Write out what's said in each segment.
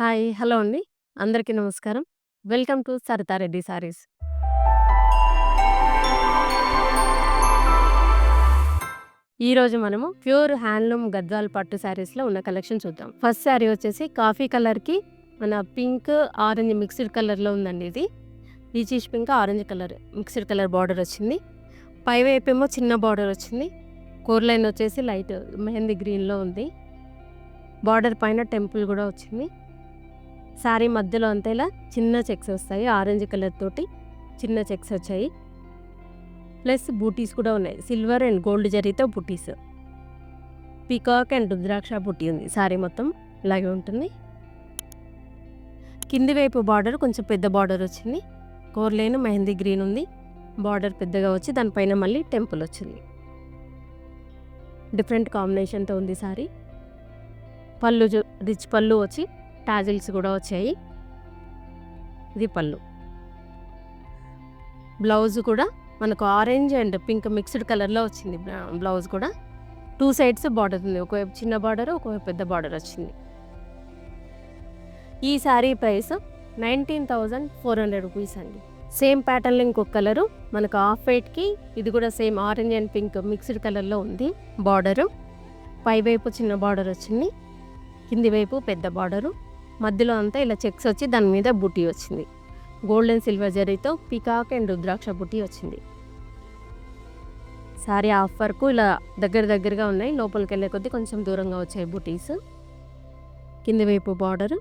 Hi. Hello అండి. అందరికీ నమస్కారం. Welcome to Saritha Reddy saris. ఈరోజు మనము ప్యూర్ హ్యాండ్లూమ్ గద్వాల్ పట్టు శారీస్‌లో ఉన్న కలెక్షన్ చూద్దాం. ఫస్ట్ శారీ వచ్చేసి కాఫీ కలర్‌కి మన పింక్, ఆరెంజ్ మిక్స్డ్ కలర్‌లో ఉందండి ఇది. Peachish pink, orange colour mixed colour border వచ్చింది. పైవైపేమో చిన్న బార్డర్ వచ్చింది. కోర్ లైన్ వచ్చేసి లైట్ మెహందీ గ్రీన్‌లో ఉంది. బార్డర్ పైన టెంపుల్ కూడా వచ్చింది. శారీ మధ్యలో అంతా ఇలా చిన్న చెక్స్ వస్తాయి. ఆరెంజ్ కలర్ తోటి చిన్న చెక్స్ వచ్చాయి. ప్లస్ బూటీస్ కూడా ఉన్నాయి. సిల్వర్ అండ్ గోల్డ్ జరీతో బూటీస్. పీకాక్ అండ్ రుద్రాక్ష బూటీ ఉంది. శారీ మొత్తం ఇలాగే ఉంటుంది. కింది వైపు బార్డర్ కొంచెం పెద్ద బార్డర్ వచ్చింది. కోర్లేను మెహందీ గ్రీన్ ఉంది. బార్డర్ పెద్దగా వచ్చి దానిపైన మళ్ళీ టెంపుల్ వచ్చింది. డిఫరెంట్ కాంబినేషన్‌తో ఉంది శారీ. పళ్ళు జు రిచ్ పళ్ళు వచ్చి టాజిల్స్ కూడా వచ్చాయి. ఇది పళ్ళు. బ్లౌజ్ కూడా మనకు ఆరెంజ్ అండ్ పింక్ మిక్స్డ్ కలర్‌లో వచ్చింది బ్లౌజ్ కూడా. టూ సైడ్స్ బార్డర్ ఉంది. ఒకవైపు చిన్న బార్డర్, ఒకవైపు పెద్ద బార్డర్ వచ్చింది. ఈ శారీ ప్రైస్ 19,400 రూపీస్ అండి. సేమ్ ప్యాటర్న్‌లో ఇంకొక కలరు మనకు హాఫ్ వైట్‌కి ఇది కూడా same orange and pink mixed కలర్‌లో ఉంది బార్డరు. పైవైపు చిన్న బార్డర్ వచ్చింది. కింది వైపు పెద్ద బార్డరు. మధ్యలో అంతా ఇలా చెక్స్ వచ్చి దాని మీద బుట్టి వచ్చింది. గోల్డ్ అండ్ సిల్వర్ జరీతో పీకాక్ అండ్ రుద్రాక్ష బుట్టి వచ్చింది. శారీ హాఫ్ వరకు ఇలా దగ్గర దగ్గరగా ఉన్నాయి. లోపలికి వెళ్ళే కొద్దీ కొంచెం దూరంగా వచ్చాయి బుటీస్ కింది వైపు బార్డర్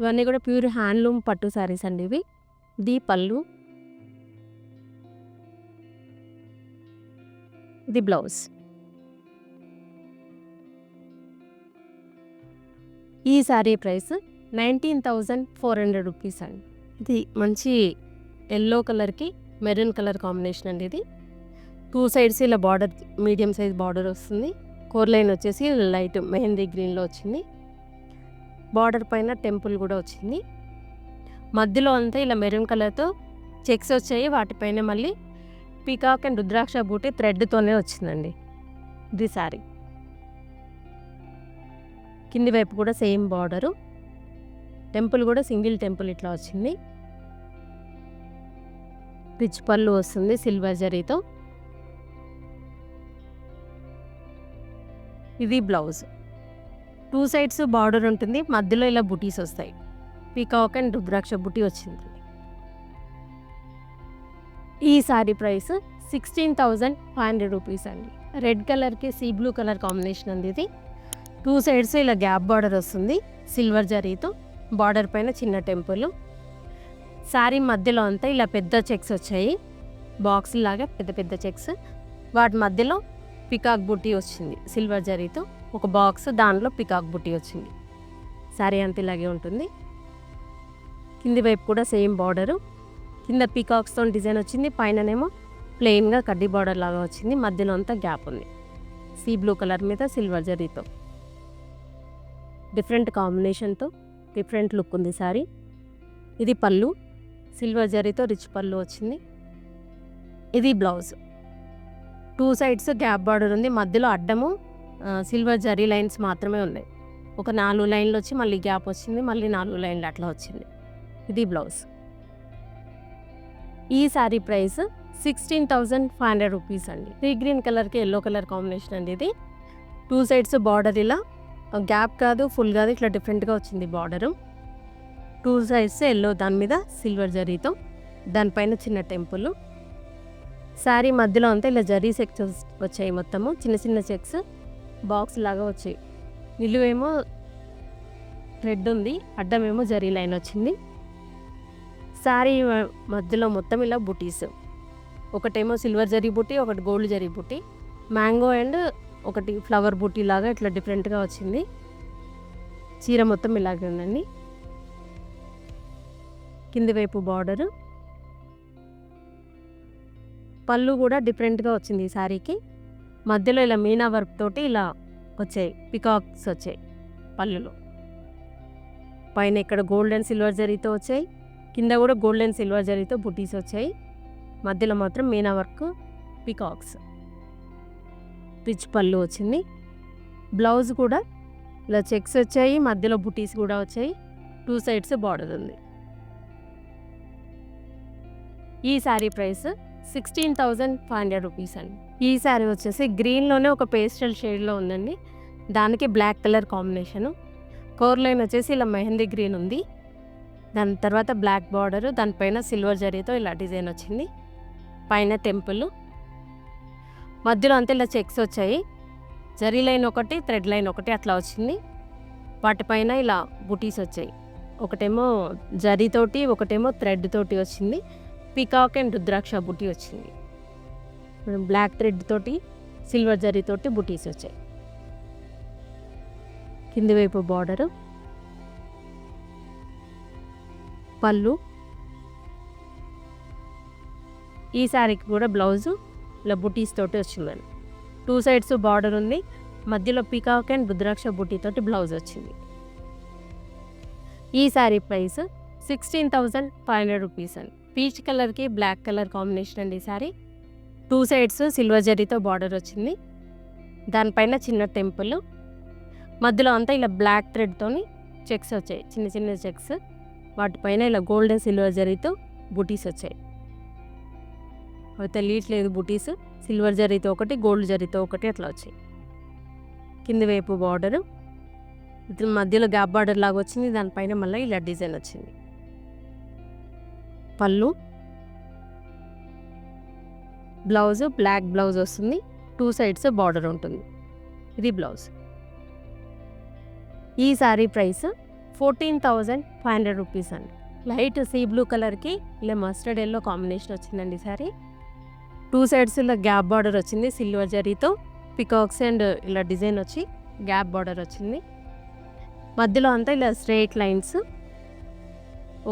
ఇవన్నీ కూడా ప్యూర్ హ్యాండ్లూమ్ పట్టు శారీస్ అండి ఇవి. ఇది పళ్ళు. ఇది బ్లౌజ్. ఈ శారీ ప్రైస్ 19,400 రూపీస్ అండి. ఇది మంచి ఎల్లో కలర్‌కి మెరూన్ కలర్ కాంబినేషన్ అండి ఇది. టూ సైడ్స్ ఇలా బార్డర్ మీడియం సైజ్ బార్డర్ వస్తుంది. కోర్ లైన్ వచ్చేసి లైట్ మెహందీ గ్రీన్‌లో వచ్చింది. బార్డర్ పైన టెంపుల్ కూడా వచ్చింది. మధ్యలో అంతా ఇలా మెరూన్ కలర్‌తో చెక్స్ వచ్చాయి. వాటిపైన మళ్ళీ పీకాక్ అండ్ రుద్రాక్ష బూటీ థ్రెడ్‌తోనే వచ్చిందండి. ఇది శారీ. కింది వైపు కూడా సేమ్ బార్డరు. టెంపుల్ కూడా సింగిల్ టెంపుల్ ఇట్లా వచ్చింది. రిచ్ పళ్ళు వస్తుంది సిల్వర్ జరీతో. ఇది బ్లౌజ్. టూ సైడ్స్ బార్డర్ ఉంటుంది. మధ్యలో ఇలా బుటీస్ వస్తాయి. పీకాక్ అండ్ రుద్రాక్ష బుటీ వచ్చింది. ఈ సారీ ప్రైస్ 16,500 రూపీస్ అండి. రెడ్ కలర్‌కి సీ బ్లూ కలర్ కాంబినేషన్ అండి ఇది. టూ సైడ్స్ ఇలా గ్యాప్ బార్డర్ వస్తుంది. సిల్వర్ జరీతో. బార్డర్ పైన చిన్న టెంపుల్. శారీ మధ్యలో అంతా ఇలా పెద్ద చెక్స్ వచ్చాయి. బాక్స్ లాగా పెద్ద పెద్ద చెక్స్. వాటి మధ్యలో పికాక్ బుట్టి వచ్చింది. సిల్వర్ జరీతో ఒక బాక్స్ దానిలో పికాక్ బుట్టి వచ్చింది. శారీ అంత ఇలాగే ఉంటుంది. కింది వైపు కూడా సేమ్ బార్డరు. కింద పికాక్స్తో డిజైన్ వచ్చింది. పైననేమో ప్లెయిన్‌గా కడ్డీ బార్డర్ లాగా వచ్చింది. మధ్యలో అంతా గ్యాప్ ఉంది. సీ బ్లూ కలర్ మీద సిల్వర్ జరీతో. డిఫరెంట్ కాంబినేషన్‌తో డిఫరెంట్ లుక్ ఉంది సారీ ఇది పళ్ళు. సిల్వర్ జరీతో రిచ్ పళ్ళు వచ్చింది. ఇది blouse. Two sides gap border ఉంది. మధ్యలో అడ్డము సిల్వర్ జరీ లైన్స్ మాత్రమే ఉన్నాయి. ఒక నాలుగు లైన్‌లు వచ్చి మళ్ళీ గ్యాప్ వచ్చింది. మళ్ళీ నాలుగు లైన్‌లు అట్లా వచ్చింది. ఇది బ్లౌజ్. ఈ శారీ ప్రైస్ 16,500 రూపీస్ అండి. సీ గ్రీన్ కలర్‌కి ఎల్లో కలర్ కాంబినేషన్ అండి ఇది. టూ సైడ్స్ బార్డర్ ఇలా గ్యాప్ కాదు, ఫుల్ కాదు ఇట్లా డిఫరెంట్‌గా వచ్చింది బార్డరు. టూ సైడ్స్ ఎల్లో దాని మీద సిల్వర్ జరీతో. దానిపైన చిన్న టెంపుల్. శారీ మధ్యలో అంతా ఇలా జరీ చెక్స్ వచ్చాయి మొత్తము. చిన్న చిన్న చెక్స్ బాక్స్ లాగా వచ్చాయి. నిలువేమో థ్రెడ్ ఉంది. అడ్డమేమో జరీ లైన్ వచ్చింది. శారీ మధ్యలో మొత్తం ఇలా బుటీస్ ఒకటేమో సిల్వర్ జరీ బుట్టి ఒకటి గోల్డ్ జరీ బుట్టి మ్యాంగో అండ్ ఒకటి ఫ్లవర్ బూటీ లాగా ఇట్లా డిఫరెంట్‌గా వచ్చింది. చీర మొత్తం ఇలాగే ఉందండి. కింది వైపు బార్డరు. పళ్ళు కూడా డిఫరెంట్‌గా వచ్చింది ఈ శారీకి. మధ్యలో ఇలా మీనా వర్క్ తోటి ఇలా వచ్చాయి. పీకాక్స్ వచ్చాయి పళ్ళులో. పైన ఇక్కడ గోల్డ్ అండ్ సిల్వర్ జరీతో వచ్చాయి. కింద కూడా గోల్డ్ అండ్ సిల్వర్ జరీతో బుటీస్ వచ్చాయి. మధ్యలో మాత్రం మీనా వర్క్ పీకాక్స్. రిచ్ పళ్ళు వచ్చింది. బ్లౌజ్ కూడా ఇలా చెక్స్ వచ్చాయి మధ్యలో బుటీస్ కూడా వచ్చాయి. టూ సైడ్స్ బార్డర్ ఉంది. ఈ sari price sixteen thousand five hundred rupees అండి. ఈ శారీ వచ్చేసి గ్రీన్లోనే ఒక పేస్టల్ షేడ్లో ఉందండి. దానికి black colour combination. Core line వచ్చేసి ఇలా మెహందీ గ్రీన్ ఉంది. దాని తర్వాత బ్లాక్ బార్డర్ దానిపైన సిల్వర్ జరీతో ఇలా డిజైన్ వచ్చింది. పైన టెంపుల్. మధ్యలో అంతా ఇలా చెక్స్ వచ్చాయి. జరీ లైన్ ఒకటి థ్రెడ్ లైన్ ఒకటి అట్లా వచ్చింది. వాటిపైన ఇలా బుటీస్ వచ్చాయి. ఒకటేమో జరీతోటి ఒకటేమో థ్రెడ్ తోటి వచ్చింది. పికాక్ అండ్ రుద్రాక్ష బుటీ వచ్చింది. బ్లాక్ థ్రెడ్ తోటి సిల్వర్ జరీతోటి బుటీస్ వచ్చాయి. కింది వైపు బార్డరు. పళ్ళు. ఈ శారీకి కూడా బ్లౌజు. ఇలా బుటీస్ తోటి వచ్చిందండి టూ సైడ్స్ బార్డర్ ఉంది మధ్యలో పికాక్ అండ్ రుద్రాక్ష బుటీతోటి బ్లౌజ్ వచ్చింది. ఈ sari price sixteen thousand five hundred rupees అండి. పీచ్ కలర్కి బ్లాక్ కలర్ కాంబినేషన్ అండి ఈ శారీ. టూ సైడ్స్ సిల్వర్ జరీతో బార్డర్ వచ్చింది. దానిపైన చిన్న టెంపుల్. మధ్యలో అంతా ఇలా బ్లాక్ థ్రెడ్తోని చెక్స్ వచ్చాయి చిన్న చిన్న చెక్స్. వాటిపైన ఇలా గోల్డెన్ సిల్వర్ జరీతో బుటీస్ వచ్చాయి. అవి తెలియట్లేదు బుటీస్. సిల్వర్ జరీతో ఒకటి గోల్డ్ జరీతో ఒకటి అట్లా వచ్చాయి. కింది వైపు బార్డరు. ఇది మధ్యలో గ్యాప్ బార్డర్ లాగా వచ్చింది. దానిపైన మళ్ళీ ఇలా డిజైన్ వచ్చింది. పళ్ళు. బ్లౌజ్ బ్లాక్ బ్లౌజ్ వస్తుంది. టూ సైడ్స్ బార్డర్ ఉంటుంది. ఇది బ్లౌజ్. ఈ sari price fourteen thousand five hundred rupees అండి. లైట్ సీ బ్లూ కలర్కి ఇలా మస్టర్డ్ ఎల్లో కాంబినేషన్ వచ్చిందండి సారీ. టూ సైడ్స్ ఇలా గ్యాప్ బార్డర్ వచ్చింది సిల్వర్ జరీతో. పికాక్స్ అండ్ ఇలా డిజైన్ వచ్చి గ్యాప్ బార్డర్ వచ్చింది. మధ్యలో అంతా ఇలా స్ట్రైట్ లైన్స్.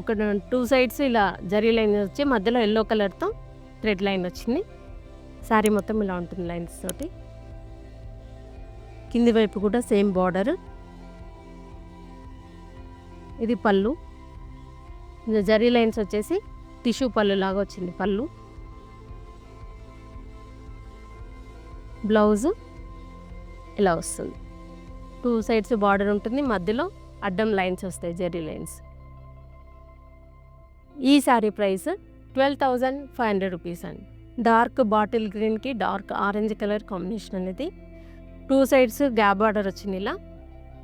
ఒక టూ సైడ్స్ ఇలా జరీ లైన్ వచ్చి మధ్యలో ఎల్లో కలర్తో థ్రెడ్ లైన్ వచ్చింది. శారీ మొత్తం ఇలా ఉంటుంది లైన్స్ తోటి. కింది వైపు కూడా సేమ్ బార్డర్. ఇది పళ్ళు. జరీ లైన్స్ వచ్చేసి టిష్యూ పళ్ళు లాగా వచ్చింది పళ్ళు. బ్లౌజ్ ఇలా వస్తుంది. టూ సైడ్స్ బార్డర్ ఉంటుంది. మధ్యలో అడ్డం లైన్స్ వస్తాయి జరీ లైన్స్. ఈ sari price twelve thousand five hundred rupees అండి. డార్క్ బాటిల్ గ్రీన్కి డార్క్ ఆరెంజ్ కలర్ కాంబినేషన్ అనేది. టూ సైడ్స్ గ్యాప్ బార్డర్ వచ్చింది ఇలా.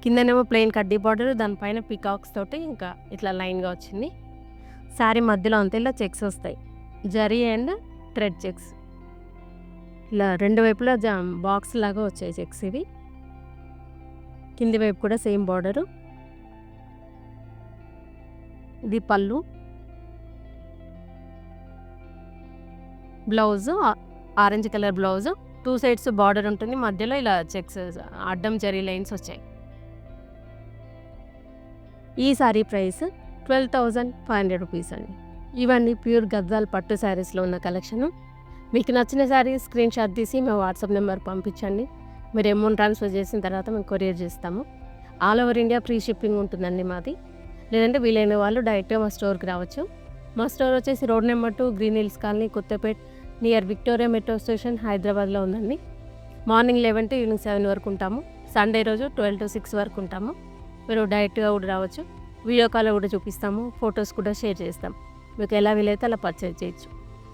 కిందనేమో ప్లెయిన్ కడ్డీ బార్డర్ దానిపైన పికాక్స్ తోటి ఇంకా ఇట్లా లైన్గా వచ్చింది. శారీ మధ్యలో అంతా ఇలా చెక్స్ వస్తాయి. Zari and thread checks. ఇలా రెండు వైపులా జా బాక్స్ లాగా వచ్చాయి చెక్స్ ఇవి. కింది వైపు కూడా సేమ్ బార్డరు ఇది పళ్ళు. Blouse orange colour blouse. Two sides border ఉంటుంది. మధ్యలో ఇలా చెక్స్ అడ్డం జరీ లైన్స్ వచ్చాయి. ఈ sari price twelve thousand five hundred rupees అండి. ఇవన్నీ ప్యూర్ గద్దాల్ పట్టు శారీస్లో ఉన్న కలెక్షను. మీకు నచ్చిన సారీ స్క్రీన్ షాట్ తీసి మేము వాట్సాప్ నెంబర్ పంపించండి. మీరు అమౌంట్ ట్రాన్స్ఫర్ చేసిన తర్వాత మేము కొరియర్ చేస్తాము. All over India free shipping ఉంటుందండి మాది. లేదంటే వీలైన వాళ్ళు డైరెక్ట్గా మా స్టోర్కి రావచ్చు. మా స్టోర్ వచ్చేసి road number two green hills colony Kothapet near Victoria metro station హైదరాబాద్లో ఉందండి. Morning eleven to evening seven వరకు ఉంటాము. సండే రోజు ట్వెల్వ్ టు సిక్స్ వరకు ఉంటాము. మీరు డైరెక్ట్గా కూడా రావచ్చు. వీడియో కాల్ కూడా చూపిస్తాము. ఫొటోస్ కూడా షేర్ చేస్తాం. మీకు ఎలా వీలైతే అలా పర్చేజ్ చేయొచ్చు.